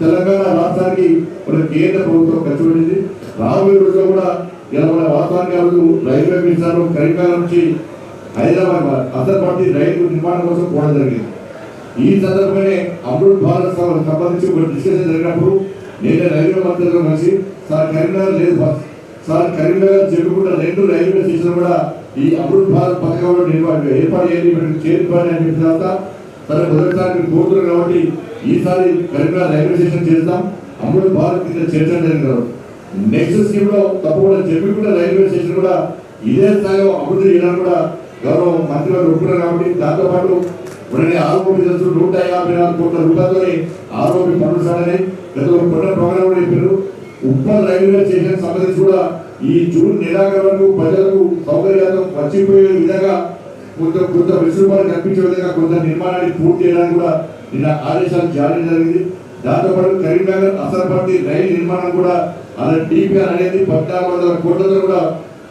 తెలంగాణ రాష్ట్రానికి మన కేంద్ర ప్రభుత్వం ఖర్చు పెట్టింది రాబోయే రోజుల్లో కూడా ఇలా మన వాస్తవానికి రోజు రైల్వే మినిస్టర్ కరీంనగర్ నుంచి హైదరాబాద్ అసలు రైలు నిర్మాణం కోసం పోవడం జరిగింది. ఈ సందర్భంగానే అమృత్ భారత్ సంబంధించి ఒక డిస్కషన్ జరిగినప్పుడు నేను రైల్వే మంత్రితో కలిసి సార్ కరీంనగర్ లేదు బస్. సార్ కరీంనగర్ చెప్పుకుంటే రెండు రైల్వే స్టేషన్ కూడా ఈ అమృత్ భారత్ పథకంలో నిర్వహణ ఏర్పాటు చేయాలి చేరిపోయాలని అని చెప్పిన తర్వాత సరే మొదటిసారి మీరు కోరుతున్నారు కాబట్టి ఈసారి కరీంనగర్ రైల్వే స్టేషన్ చేస్తాం అమృత్ భారత్ కింద చేర్చడం జరిగింది. నెక్స్ట్ స్కీమ్లో తప్పకుండా చెప్పి కూడా రైల్వే స్టేషన్ కూడా ఇదే స్థాయిలో అభివృద్ధి చేయడానికి కూడా గౌరవ మంత్రి గారు ఒప్పుకున్నారు కాబట్టి దాంతో పాటు ఉడనే ఆరోపి తెలుసు నూట యాభై నాలుగు కోట్ల రూపాయలతోనే ఆరోపి పనులు సాడని గతంలో కొన్ని ప్రోగ్రామ్ కూడా చెప్పారు. ఉప్పల్ రైల్వే స్టేషన్ సంబంధించి కూడా ఈ జూన్ నెలాఖరు వరకు ప్రజలకు సౌకర్యాలు వచ్చిపోయే విధంగా కొంత కొంత వెసులుబాటు కల్పించే విధంగా కొంత నిర్మాణాన్ని పూర్తి చేయడానికి కూడా నిన్న ఆదేశాలు జారీ జరిగింది. దాంతోపాటు కరీంనగర్ అసరపర్తి రైలు నిర్మాణం కూడా అలా డిపిఆర్ అనేది పద్నాలుగు వందల కోట్లతో కూడా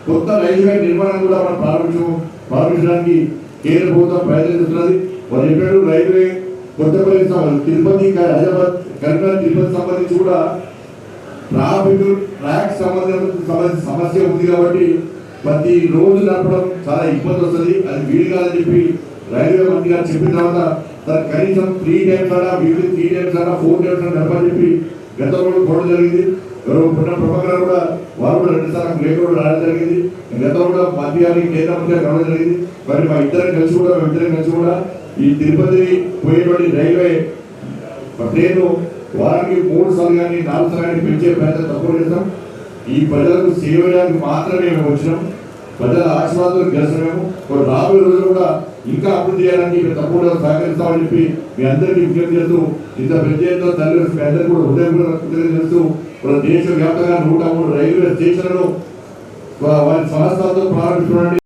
కొత్త రైల్వే నిర్మాణం కూడా మనం ప్రారంభించు ప్రారంభించడానికి కేంద్ర ప్రభుత్వం ప్రయత్నిస్తున్నది వారు చెప్పారు రైల్వే కొత్తపల్లి తిరుపతి హైదరాబాద్ కరీంనగర్ తిరుపతి సంబంధించి కూడా ట్రాఫిక్ ట్రాక్ సంబంధించిన సమస్య ఉంది కాబట్టి ప్రతి రోజు నడపడం చాలా ఇబ్బంది వస్తుంది. అది వీలు కాదని చెప్పి రైల్వే మంత్రి గారు చెప్పిన తర్వాత తన కనీసం త్రీ టైమ్స్ అలా వీలు త్రీ టైమ్స్ అలా ఫోర్ టైమ్స్ అలా నడపని చెప్పి గతంలో కూడా పోవడం జరిగింది. ఎవరో పుట్టిన ప్రభాకర్ కూడా వారు కూడా రెండు సార్లు లేఖ కూడా రావడం జరిగింది. గతంలో కూడా మంత్రి గారికి కేంద్ర మంత్రి గారు రావడం జరిగింది. మరి మా ఇద్దరం కలిసి కూడా మా ఇద్దరం కలిసి కూడా ఈ తిరుపతి పోయేటువంటి రైల్వే ట్రైన్ వారానికి మూడు సార్లు కానీ నాలుగు సార్లు కానీ పెంచే ప్రయత్నం తక్కువ చేస్తాం. ఈ ప్రజలకు సేవ చేయడానికి మాత్రమే మేము వచ్చినాం. ప్రజల ఆశీర్వాదాలు గెలిచినాము మరి రాబోయే రోజులు కూడా ఇంకా అభివృద్ధి చేయడానికి మేము తప్పకుండా సహకరిస్తామని చెప్పి మీ అందరికీ విజ్ఞప్తి చేస్తూ ఇంత పెద్ద ఎత్తున తల్లి మీ అందరికీ కూడా హృదయపూర్వక కృతజ్ఞతలు చేస్తూ మన దేశవ్యాప్తంగా నూట మూడు రైల్వే స్టేషన్లను వారి సంస్థలతో ప్రారంభించుకోండి.